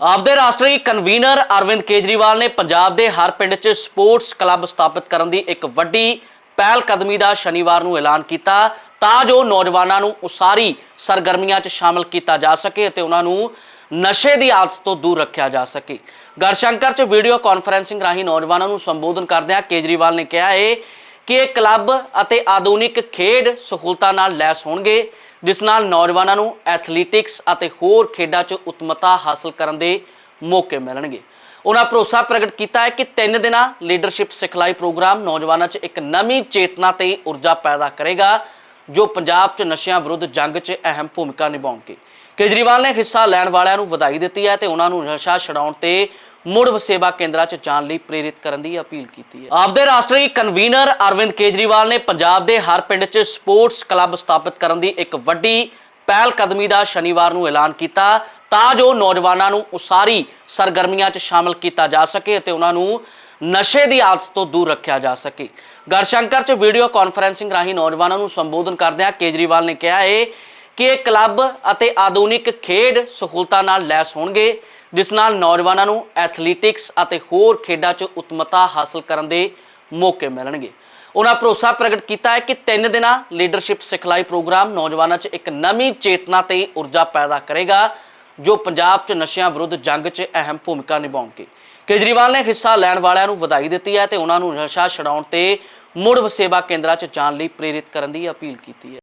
ਆਪਦੇ ਰਾਸ਼ਟਰੀ ਕਨਵੀਨਰ ਅਰਵਿੰਦ ਕੇਜਰੀਵਾਲ ਨੇ ਪੰਜਾਬ ਦੇ ਹਰ ਪਿੰਡ 'ਚ ਸਪੋਰਟਸ ਕਲੱਬ ਸਥਾਪਿਤ ਕਰਨ ਦੀ ਇੱਕ ਵੱਡੀ ਪਹਿਲ ਕਦਮੀ ਦਾ ਸ਼ਨੀਵਾਰ ਨੂੰ ਐਲਾਨ ਕੀਤਾ ਤਾਂ ਜੋ ਨੌਜਵਾਨਾਂ ਨੂੰ ਉਸਾਰੀ ਸਰਗਰਮੀਆਂ 'ਚ ਸ਼ਾਮਲ ਕੀਤਾ ਜਾ ਸਕੇ ਅਤੇ ਉਹਨਾਂ ਨੂੰ ਨਸ਼ੇ ਦੀ ਆਦਤ ਤੋਂ ਦੂਰ ਰੱਖਿਆ ਜਾ ਸਕੇ। ਗੜਸ਼ੰਕਰ 'ਚ ਵੀਡੀਓ ਕਾਨਫਰੈਂਸਿੰਗ ਰਾਹੀਂ ਨੌਜਵਾਨਾਂ ਨੂੰ ਸੰਬੋਧਨ ਕਰਦਿਆਂ ਕੇਜਰੀਵਾਲ ਨੇ ਕਿਹਾ ਹੈ ਕਿ ਇਹ ਕਲੱਬ ਅਤੇ ਆਧੁਨਿਕ ਖੇਡ ਸਹੂਲਤਾਂ ਨਾਲ ਲੈਸ ਹੋਣਗੇ, ਜਿਸ ਨਾਲ ਨੌਜਵਾਨਾਂ ਨੂੰ ਐਥਲੈਟਿਕਸ ਅਤੇ ਹੋਰ ਖੇਡਾਂ 'ਚ ਉਤਮਤਾ ਹਾਸਲ ਕਰਨ ਦੇ ਮੌਕੇ ਮਿਲਣਗੇ। ਉਹਨਾਂ ਭਰੋਸਾ ਪ੍ਰਗਟ ਕੀਤਾ ਹੈ ਕਿ ਤਿੰਨ ਦਿਨਾਂ ਲੀਡਰਸ਼ਿਪ ਸਿਖਲਾਈ ਪ੍ਰੋਗਰਾਮ ਨੌਜਵਾਨਾਂ 'ਚ ਇੱਕ ਨਵੀਂ ਚੇਤਨਾ ਤੇ ਊਰਜਾ ਪੈਦਾ ਕਰੇਗਾ, ਜੋ ਪੰਜਾਬ 'ਚ ਨਸ਼ਿਆਂ ਵਿਰੁੱਧ ਜੰਗ 'ਚ ਅਹਿਮ ਭੂਮਿਕਾ ਨਿਭਾਉਣਗੇ। ਕੇਜਰੀਵਾਲ ਨੇ ਹਿੱਸਾ ਲੈਣ ਵਾਲਿਆਂ ਨੂੰ ਵਧਾਈ ਦਿੱਤੀ ਹੈ ਤੇ ਉਹਨਾਂ ਨੂੰ ਨਸ਼ਾ ਛਡਾਉਣ ਤੇ ਮੁੜ ਵਸੇਬਾ ਕੇਂਦਰਾਂ 'ਚ ਜਾਣ ਲਈ ਪ੍ਰੇਰਿਤ ਕਰਨ ਦੀ ਅਪੀਲ ਕੀਤੀ ਹੈ। ਆਪਦੇ ਰਾਸ਼ਟਰੀ ਕਨਵੀਨਰ ਅਰਵਿੰਦ ਕੇਜਰੀਵਾਲ ਨੇ ਪੰਜਾਬ ਦੇ ਹਰ ਪਿੰਡ 'ਚ ਸਪੋਰਟਸ ਕਲੱਬ ਸਥਾਪਿਤ ਕਰਨ ਦੀ ਇੱਕ ਵੱਡੀ ਪਹਿਲ ਕਦਮੀ ਦਾ ਸ਼ਨੀਵਾਰ ਨੂੰ ਐਲਾਨ ਕੀਤਾ ਤਾਂ ਜੋ ਨੌਜਵਾਨਾਂ ਨੂੰ ਉਸਾਰੀ ਸਰਗਰਮੀਆਂ 'ਚ ਸ਼ਾਮਲ ਕੀਤਾ ਜਾ ਸਕੇ ਅਤੇ ਉਹਨਾਂ ਨੂੰ ਨਸ਼ੇ ਦੀ ਆਦਤ ਤੋਂ ਦੂਰ ਰੱਖਿਆ ਜਾ ਸਕੇ। ਗੜਸ਼ੰਕਰ 'ਚ ਵੀਡੀਓ ਕਾਨਫਰੈਂਸਿੰਗ ਰਾਹੀਂ ਨੌਜਵਾਨਾਂ ਨੂੰ ਸੰਬੋਧਨ ਕਰਦਿਆਂ ਕੇਜਰੀਵਾਲ ਨੇ ਕਿਹਾ ਹੈ ਕਿ ਇਹ ਕਲੱਬ ਅਤੇ ਆਧੁਨਿਕ ਖੇਡ ਸਹੂਲਤਾਂ ਨਾਲ ਲੈਸ ਹੋਣਗੇ, ਜਿਸ ਨਾਲ ਨੌਜਵਾਨਾਂ ਨੂੰ ਐਥਲੈਟਿਕਸ ਅਤੇ ਹੋਰ ਖੇਡਾਂ 'ਚ ਉਤਮਤਾ ਹਾਸਲ ਕਰਨ ਦੇ ਮੌਕੇ ਮਿਲਣਗੇ। ਉਹਨਾਂ ਭਰੋਸਾ ਪ੍ਰਗਟ ਕੀਤਾ ਹੈ ਕਿ ਤਿੰਨ ਦਿਨਾਂ ਲੀਡਰਸ਼ਿਪ ਸਿਖਲਾਈ ਪ੍ਰੋਗਰਾਮ ਨੌਜਵਾਨਾਂ 'ਚ ਇੱਕ ਨਵੀਂ ਚੇਤਨਾ ਤੇ ਊਰਜਾ ਪੈਦਾ ਕਰੇਗਾ, ਜੋ ਪੰਜਾਬ 'ਚ ਨਸ਼ਿਆਂ ਵਿਰੁੱਧ ਜੰਗ 'ਚ ਅਹਿਮ ਭੂਮਿਕਾ ਨਿਭਾਉਣਗੇ। ਕੇਜਰੀਵਾਲ ਨੇ ਹਿੱਸਾ ਲੈਣ ਵਾਲਿਆਂ ਨੂੰ ਵਧਾਈ ਦਿੱਤੀ ਹੈ ਤੇ ਉਹਨਾਂ ਨੂੰ ਨਸ਼ਾ ਛਡਾਉਣ ਤੇ ਮੁੜ ਵਸੇਬਾ ਕੇਂਦਰਾਂ 'ਚ ਜਾਣ ਲਈ ਪ੍ਰੇਰਿਤ ਕਰਨ ਦੀ ਅਪੀਲ ਕੀਤੀ ਹੈ।